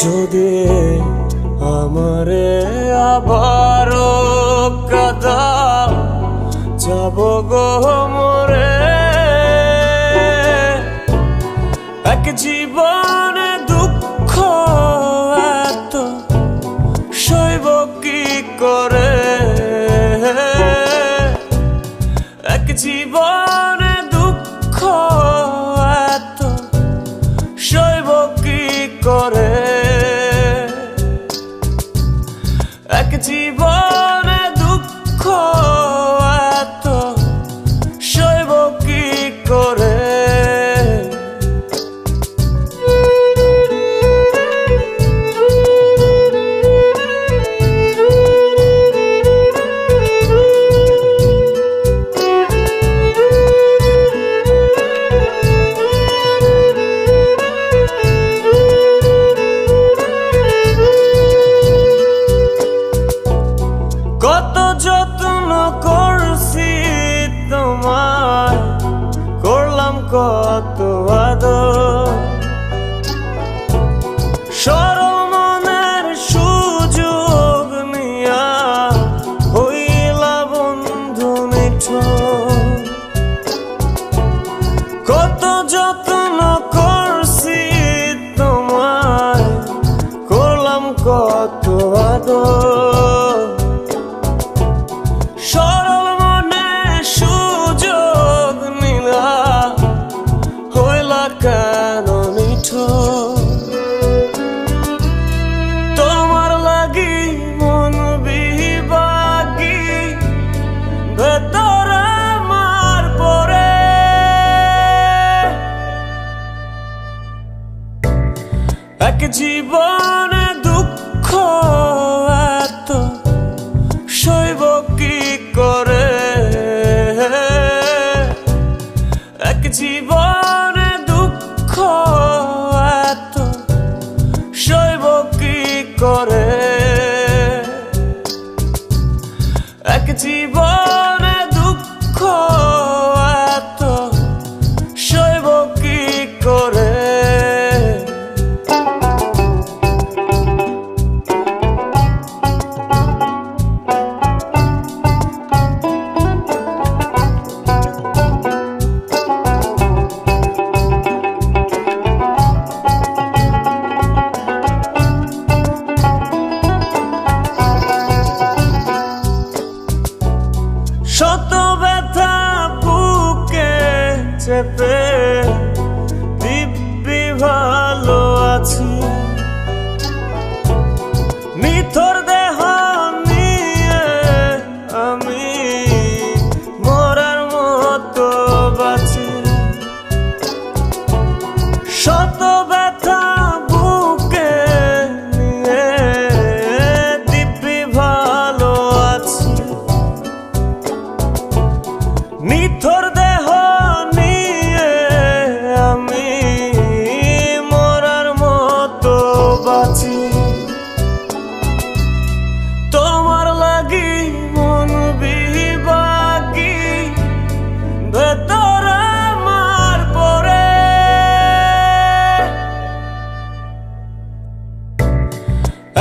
যদি আমারে আবারও কাদা যাব গো মরে। এক জীবনে কত আদর। সরল সুযোগ নিয়া হইলা বন্ধু নিঠোর কত যত্ন করছি তোমায়, করলাম কত আদর। জীবনে দুঃখ এত, সইব কি করে? এক জীবনে দুঃখ এত, সইব কি করে? এক জীবনে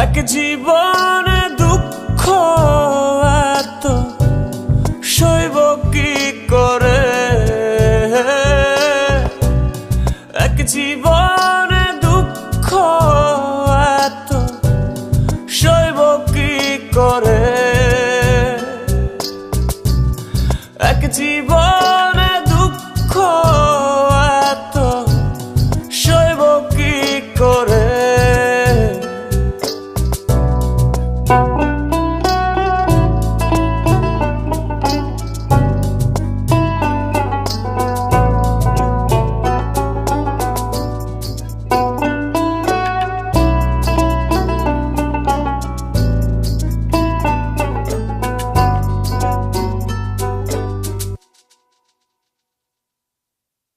এক জীবনে দুঃখ এত সইব কি করে? এক জীবনে দুঃখ এত সইব কি করে? এক জীবন